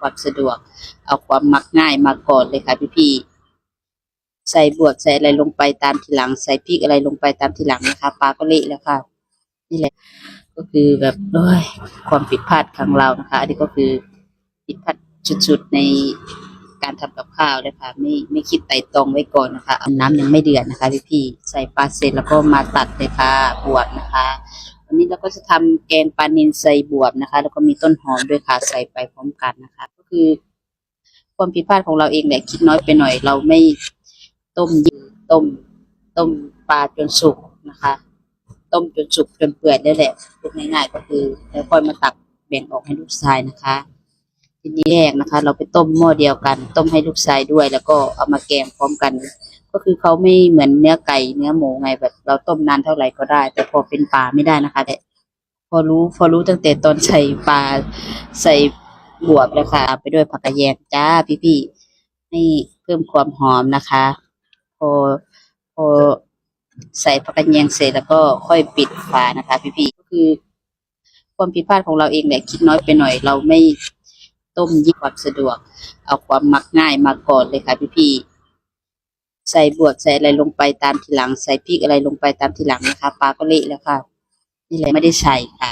ความสะดวก เอาความมักง่ายมาก่อนเลยค่ะพี่พี่ๆใส่บวบใส่อะไรลงไปตามทีหลัง ใส่พริกอะไรลงไปตามทีหลังนะคะปลาก็เละแล้วค่ะ นี่แหละ ก็คือแบบโอ้ยความผิดพลาดของเรานะคะ อันนี้ก็คือผิดพลาดชุดๆในการทำกับข้าวเลยค่ะไม่ไม่คิดไต่ตรองไว้ก่อนนะคะน้ำยังไม่เดือดนะคะพี่พี่ๆใส่ปลาเสร็จแล้วก็มาตัดเลยค่ะบวบนะคะ วันนี้เราก็จะทำแกงปลานิลใส่บวบนะคะ แล้วก็มีต้นหอมด้วยค่ะใส่ไปพร้อมกันนะคะ ก็คือความผิดพลาดของเราเองแหละคิดน้อยไปหน่อย เราไม่ต้มยืดต้มต้มปลาจนสุกนะคะ ต้มจนสุกจนเปื่อยได้แหละพูดง่ายๆก็คือ แล้วค่อยมาตักแบ่งออกให้ลูกชายนะคะทีนี้แรกนะคะ เราไปต้มหม้อเดียวกัน ต้มให้ลูกชายด้วย แล้วก็เอามาแกงพร้อมกัน ก็คือเขาไม่เหมือนเนื้อไก่เนื้อหมูไงแบบ เราต้มนานเท่าไหร่ก็ได้ แต่พอเป็นปลาไม่ได้นะคะ แต่ พอรู้พอรู้ตั้งแต่ตอนใส่ปลาใส่บวบแล้วค่ะไปด้วยผักกระแยงจ้าพี่ๆให้เพิ่มความหอมนะคะ พอพอใส่ผักกระแยงเสร็จแล้วก็ค่อยปิดฝานะคะ พี่ๆก็คือ ความผิดพลาดของเราเองแหละคิดน้อยไปหน่อยเราไม่ต้มยิ่งความสะดวก เอาความมักง่ายมาก่อนเลยค่ะพี่ๆ ใส่บวบใส่อะไรลงไปตามทีหลัง ใส่พริกอะไรลงไปตามทีหลังนะคะปลาก็เละแล้วค่ะ นี่แหละไม่ได้ใส่ค่ะ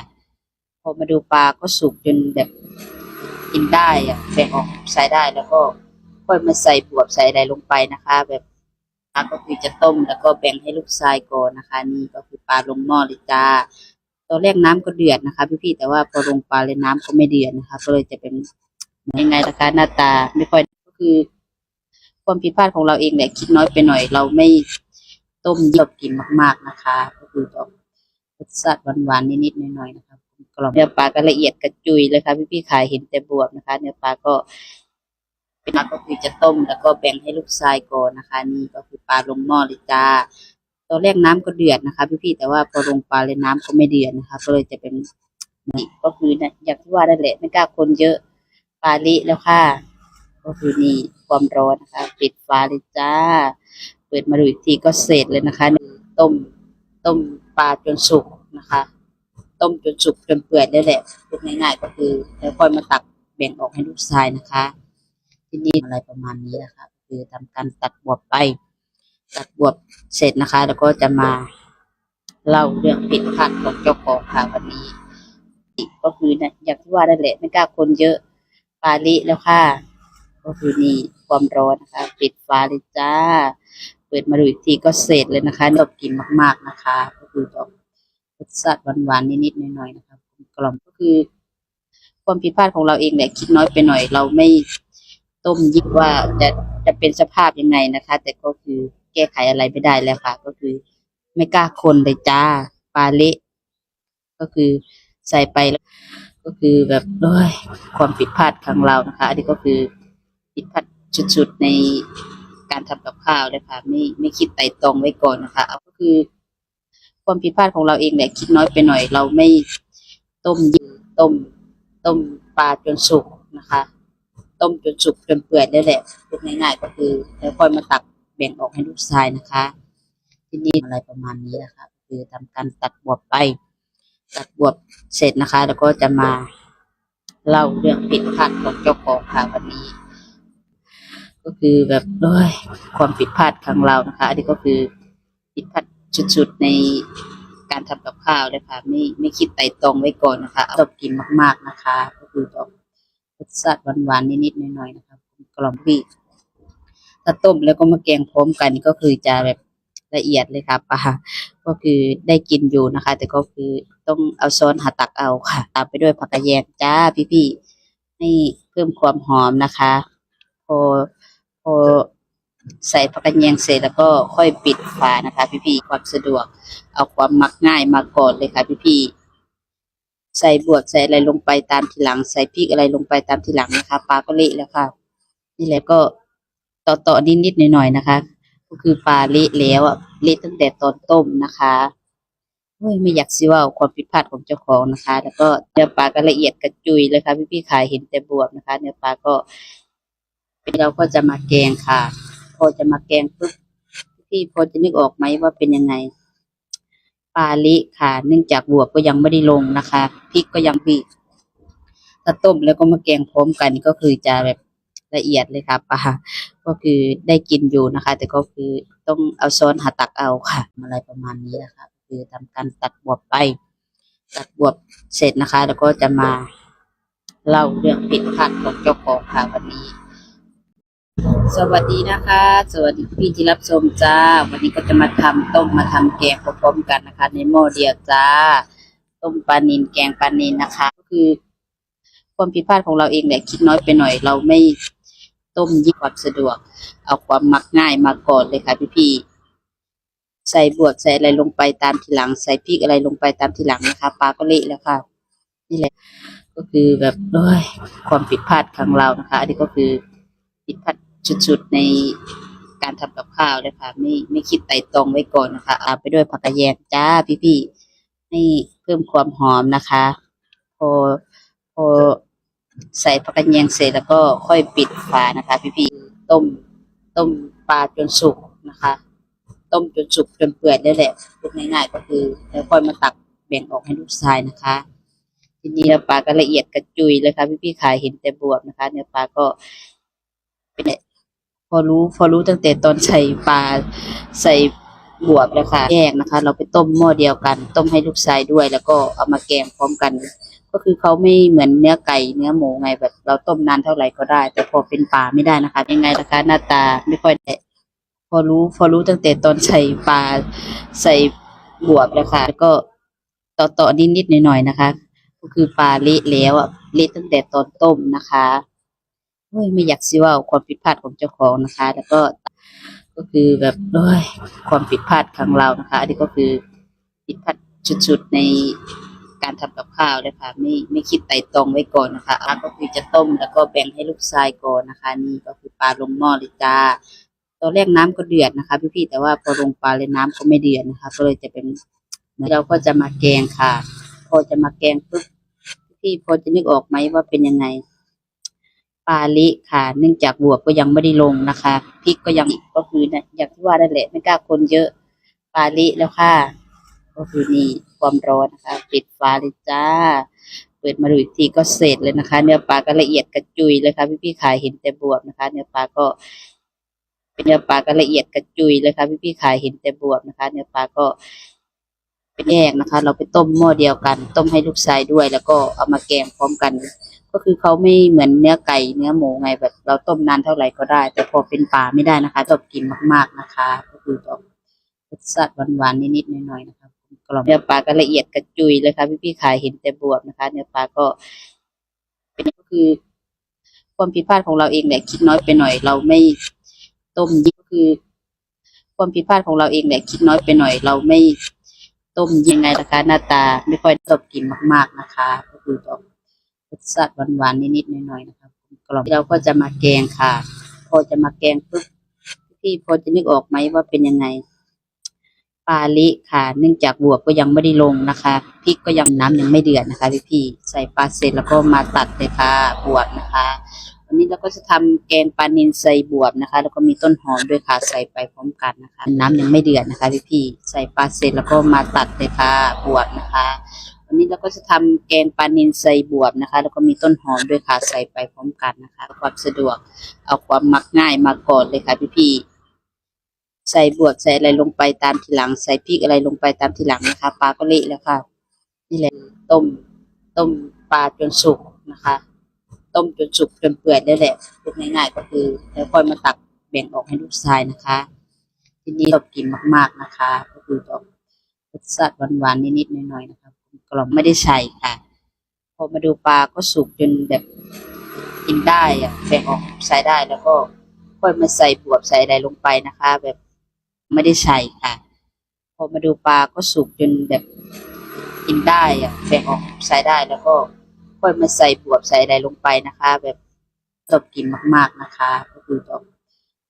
พอมาดูปลาก็สุกจนแบบกินได้อะแบ่งออกใส่ได้แล้วก็ค่อยมาใส่บวบใส่อะไรลงไปนะคะ แบบปลาก็คือจะต้มแล้วก็แบ่งให้ลูกชายก่อนนะคะ นี่ก็คือปลาลงหม้อเลยจ้าตอนแรกน้ำก็เดือดนะคะ พี่ๆแต่ว่าพอลงปลาเลยน้ำก็ไม่เดือดนะคะ ก็เลยจะเป็นยังไงนะคะหน้าตาไม่ค่อยก็คือ ความผิดพลาดของเราเองแหละคิดน้อยไปหน่อย เราไม่ต้มเยอะกินมาก ๆนะคะก็คือจะรสชาติหวานๆนิดๆหน่อยๆนะคะกรอบเนื้อปลาก็ละเอียดกระจุยเลยค่ะพี่ๆขายเห็นแต่บวบนะคะ เนื้อปลาก็เป็นนักก็คือจะต้มแล้วก็แบ่งให้ลูกชายก่อนนะคะ นี่ก็คือปลาลงหม้อเลยจ้าตอนแรกน้ำก็เดือดนะคะ พี่ๆแต่ว่าพอลงปลาเลยน้ำก็ไม่เดือดนะคะ ก็เลยจะเป็นนี่ก็คือเนี่ยอย่างที่ว่านั่นแหละไม่กล้าคนเยอะปลาลิแล้วค่ะ ก็คือนี่ความร้อนนะคะ ปิดฝาเลยจ้า เปิดมาดูอีกทีก็เสร็จเลยนะคะต้มต้มปลาจนสุกนะคะ ต้มจนสุกจนเปื่อยได้แหละพูดง่ายๆก็คือ แล้วค่อยมาตักแบ่งออกให้ลูกชายนะคะ ที่นี่อะไรประมาณนี้นะคะ คือทำการตัดบวบไป ตัดบวบเสร็จนะคะ แล้วก็จะมาเล่าเรื่องผิดพลาดของเจ้าของค่ะวันนี้ก็คือเนี่ยอย่างที่ว่านั่นแหละไม่กล้าคนเยอะปลาลิแล้วค่ะ ก็คือนี่ความร้อนนะคะ ปิดฝาเลยจ้า เปิดมาดูอีกทีก็เสร็จเลยนะคะชอบกินมาก ๆนะคะ ก็คือจะรสชาติหวานๆนิดๆหน่อยๆนะคะกล่อมก็คือ ความผิดพลาดของเราเองแหละคิดน้อยไปหน่อย เราไม่ต้มยิบว่าจะจะเป็นสภาพยังไงนะคะ แต่ก็คือแก้ไขอะไรไม่ได้แล้วค่ะ ก็คือไม่กล้าคนเลยจ้าปลาเละ ก็คือใส่ไปแล้วก็คือแบบโอ้ยความผิดพลาดของเรานะคะ อันนี้ก็คือ ผิดพลาดชุดๆในการทำกับข้าวเลยค่ะ ไม่ไม่คิดไต่ตรองไว้ก่อนนะคะเอาก็คือ ความผิดพลาดของเราเองแหละคิดน้อยไปหน่อย เราไม่ต้มยืดต้ม ต้มปลาจนสุกนะคะ ต้มจนสุกจนเปื่อยได้แหละพูดง่ายๆก็คือ แล้วค่อยมาตักแบ่งออกให้ลูกชายนะคะ ที่นี่อะไรประมาณนี้นะคะ คือทำการตัดบวบไป ตัดบวบเสร็จนะคะ แล้วก็จะมาเล่าเรื่องผิดพลาดของเจ้าของค่ะวันนี้ ก็คือแบบโอ้ยความผิดพลาดของเรานะคะ อันนี้ก็คือผิดพลาดชุดๆในการทำกับข้าวเลยค่ะไม่ไม่คิดไต่ตรองไว้ก่อนนะคะเอาชอบกินมาก ๆนะคะ ก็คือจะรสชาติหวานๆนิดๆหน่อยๆนะคะกล่อมพี่ถ้าต้มแล้วก็มาแกงพร้อมกันก็คือจะแบบละเอียดเลยค่ะปลาก็คือได้กินอยู่นะคะ แต่ก็คือต้องเอาช้อนหาตักเอาค่ะ ตามไปด้วยผักกระแยงจ้าพี่ๆให้เพิ่มความหอมนะคะ พอ อใส่ผักกระแยงเสร็จแล้วก็ค่อยปิดฝานะคะ พี่ๆความสะดวก เอาความมักง่ายมาก่อนเลยค่ะ พี่ๆใส่บวบใส่อะไรลงไปตามทีหลัง ใส่พริกอะไรลงไปตามทีหลังนะคะปลาก็เละแล้วค่ะ นี่แหละก็ต่อๆนิดๆหน่อยๆนะคะ ก็คือปลาเละแล้วอะเละตั้งแต่ตอนต้มนะคะเฮ้ยไม่อยากสิเว่าความผิดพลาดของเจ้าของนะคะ แล้วก็เนื้อปลาก็ละเอียดกระจุยเลยค่ะพี่พี่ๆขายเห็นแต่บวบนะคะ เนื้อปลาก็ เราก็จะมาแกงค่ะ พอจะมาแกงปุ๊บพี่พอจะนึกออกไหมว่าเป็นยังไงปลาลิค่ะ เนื่องจากบวบก็ยังไม่ได้ลงนะคะพริกก็ยังพี่ถ้าต้มแล้วก็มาแกงพร้อมกันก็คือจะแบบละเอียดเลยค่ะปลาก็คือได้กินอยู่นะคะ แต่ก็คือต้องเอาช้อนหาตักเอาค่ะ อะไรประมาณนี้นะคะคือทำการตัดบวบไป ตัดบวบเสร็จนะคะ แล้วก็จะมาเล่าเรื่องผิดพลาดของเจ้าของค่ะวันนี้ สวัสดีนะคะ สวัสดีพี่ที่รับชมจ้า วันนี้ก็จะมาทำต้มมาทำแกงพร้อมๆกันนะคะ ในหม้อเดียวจ้า ต้มปลานินแกงปลานินนะคะ ก็คือความผิดพลาดของเราเองแหละคิดน้อยไปหน่อย เราไม่ต้มยิ่งความสะดวก เอาความมักง่ายมาก่อนเลยค่ะพี่ๆใส่บวกใส่อะไรลงไปตามทีหลัง ใส่พริกอะไรลงไปตามทีหลังนะคะปลาก็เละแล้วค่ะ นี่แหละ ก็คือแบบโอ้ยความผิดพลาดของเรานะคะ อันนี้ก็คือผิดพลาด ชุดๆในการทำกับข้าวเลยค่ะ ไม่ไม่คิดไต่ตรองไว้ก่อนนะคะเอาไปด้วยผักกระแยงจ้าพี่ๆให้เพิ่มความหอมนะคะ พอพอใส่ผักกระแยงเสร็จแล้วก็ค่อยปิดฝานะคะ พี่ๆต้มต้มปลาจนสุกนะคะ ต้มจนสุกจนเปื่อยได้แหละพูดง่ายๆก็คือ แล้วค่อยมาตักแบ่งออกให้ลูกชายนะคะ ทีนี้เนื้อปลาก็ละเอียดกระจุยเลยค่ะพี่ๆขายเห็นแต่บวบนะคะ เนื้อปลาก็เป็น พอรู้พอรู้ตั้งแต่ตอนใส่ปลาใส่บวบแล้วค่ะแยกนะคะ เราไปต้มหม้อเดียวกัน ต้มให้ลูกชายด้วย แล้วก็เอามาแกงพร้อมกัน ก็คือเขาไม่เหมือนเนื้อไก่เนื้อหมูไงแบบเราต้มนานเท่าไหร่ก็ได้ แต่พอเป็นปลาไม่ได้นะคะ ยังไงนะคะหน้าตาไม่ค่อยได้พอรู้พอรู้ตั้งแต่ตอนใส่ปลาใส่บวบแล้วค่ะแล้วก็ต่อต่อนิดนิดๆหน่อยๆนะคะ ก็คือปลาเละแล้วอะเละตั้งแต่ตอนต้มนะคะ เฮ้ยไม่อยากซิว่าความผิดพลาดของเจ้าของนะคะ แล้วก็ก็คือแบบเอ้ยความผิดพลาดของเรานะคะ อันนี้ก็คือผิดพลาดชุดๆในการทำกับข้าวเลยค่ะไม่ไม่คิดไต่ตรองไว้ก่อนนะคะอะก็คือจะต้มแล้วก็แบ่งให้ลูกชายก่อนนะคะ นี่ก็คือปลาลงหม้อเลยจ้าตอนแรกน้ำก็เดือดนะคะ พี่ๆแต่ว่าพอลงปลาเลยน้ำก็ไม่เดือดนะคะ ก็เลยจะเป็นเราก็จะมาแกงค่ะ พอจะมาแกงปุ๊บพี่พอจะนึกออกไหมว่าเป็นยังไง ปลาลิค่ะ เนื่องจากบวบก็ยังไม่ได้ลงนะคะพริกก็ยังก็คือเนี่ยอย่างที่ว่านั่นแหละไม่กล้าคนเยอะปลาลิแล้วค่ะ ก็คือนี่ความร้อนนะคะปิดฝาเลยจ้า เปิดมาดูอีกทีก็เสร็จเลยนะคะ เนื้อปลาก็ละเอียดกระจุยเลยค่ะพี่พี่ๆขายเห็นแต่บวบนะคะ เนื้อปลาก็เป็นเนื้อปลาก็ละเอียดกระจุยเลยค่ะพี่พี่ๆขายเห็นแต่บวบนะคะ เนื้อปลาก็เป็นแยกนะคะ เราไปต้มหม้อเดียวกัน ต้มให้ลูกชายด้วย แล้วก็เอามาแกงพร้อมกัน ก็คือเขาไม่เหมือนเนื้อไก่เนื้อหมูไงแบบเราต้มนานเท่าไหร่ก็ได้ แต่พอเป็นปลาไม่ได้นะคะชอบกินมาก ๆนะคะ ก็คือต้องรสชาติหวานๆนิดๆหน่อยๆนะคะกรอบเนื้อปลาก็ละเอียดกระจุยเลยค่ะพี่ๆขายเห็นแต่บวบนะคะ เนื้อปลาก็เป็นก็คือความผิดพลาดของเราเองแหละคิดน้อยไปหน่อย เราไม่ต้มยิ่งก็คือ ความผิดพลาดของเราเองแหละคิดน้อยไปหน่อย เราไม่ต้มยังไงนะคะหน้าตาไม่ค่อยชอบกินมาก ๆนะคะ ก็คือต้อง สชาติหวานๆนิดๆหน่อยๆนะคะกรอบเราก็จะมาแกงค่ะ พอจะมาแกงปุ๊บพี่พอจะนึกออกไหมว่าเป็นยังไงปลาลิค่ะ เนื่องจากบวบก็ยังไม่ได้ลงนะคะพริกก็ยังน้ำยังไม่เดือดนะคะ พี่พี่ใส่ปลาเสร็จแล้วก็มาตัดเลยค่ะบวบนะคะวันนี้เราก็จะทำแกงปลานิลใส่บวบนะคะ แล้วก็มีต้นหอมด้วยค่ะใส่ไปพร้อมกันนะคะ น้ำยังไม่เดือดนะคะ พี่พี่ใส่ปลาเสร็จแล้วก็มาตัดเลยค่ะบวบนะคะ วันนี้เราก็จะทำแกงปลานิลใส่บวบนะคะ แล้วก็มีต้นหอมด้วยค่ะใส่ไปพร้อมกันนะคะความสะดวกเอาความมักง่ายมาก่อนเลยค่ะพี่พี่ๆใส่บวบใส่อะไรลงไปตามทีหลัง ใส่พริกอะไรลงไปตามทีหลังนะคะปลาก็เละแล้วค่ะนี่แหละต้มต้มปลาจนสุกนะคะ ต้มจนสุกจนเปื่อยได้แหละพูดง่ายๆก็คือ แล้วค่อยมาตักแบ่งออกให้ลูกชายนะคะ ที่นี่ชอบกินมากๆนะคะ ก็คือต้องรสชาติหวานๆนิดๆหน่อยๆนะคะ กล่อมไม่ได้ใส่ค่ะ พอมาดูปลาก็สุกจนแบบกินได้อะแบ่งออกใส่ได้แล้วก็ค่อยมาใส่บวบใส่อะไรลงไปนะคะ แบบไม่ได้ใส่ค่ะ พอมาดูปลาก็สุกจนแบบกินได้อะแบ่งออกใส่ได้แล้วก็ค่อยมาใส่บวบใส่อะไรลงไปนะคะ แบบชอบกินมาก ๆนะคะ ก็คือต้อง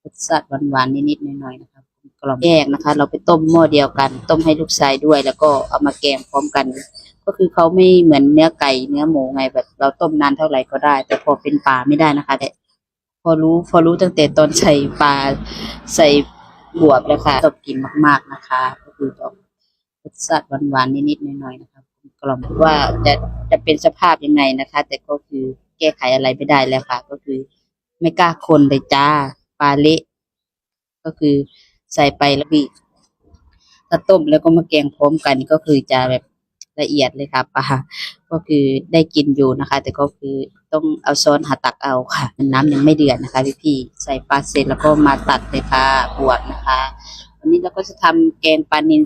รสชาติหวานๆนิดๆหน่อยๆนะคะกล่อมแยกนะคะ เราไปต้มหม้อเดียวกัน ต้มให้ลูกชายด้วย แล้วก็เอามาแกงพร้อมกัน ก็คือเขาไม่เหมือนเนื้อไก่เนื้อหมูไงแบบเราต้มนานเท่าไหร่ก็ได้ แต่พอเป็นปลาไม่ได้นะคะแต่พอรู้พอรู้ตั้งแต่ตอนใส่ปลาใส่บวบแล้วค่ะชอบกินมาก ๆนะคะ ก็คือต้องรสชาติหวานๆนิดๆหน่อยๆนะคะกล่อมว่าจะจะเป็นสภาพยังไงนะคะ แต่ก็คือแก้ไขอะไรไม่ได้แล้วค่ะ ก็คือ ไม่กล้าคนเลยจ้าปลาเละก็คือใส่ไปแล้วบีถ้าต้มแล้วก็มาแกงพร้อมกันก็คือจะแบบ ละเอียดเลยค่ะปลาก็คือได้กินอยู่นะคะ แต่ก็คือต้องเอาซ้อนหาตักเอาค่ะ น้ำยังไม่เดือดนะคะพี่พี่ๆใส่ปลาเสร็จแล้วก็มาตัดเลยค่ะบวกนะคะ วันนี้เราก็จะทำแกงปลานิล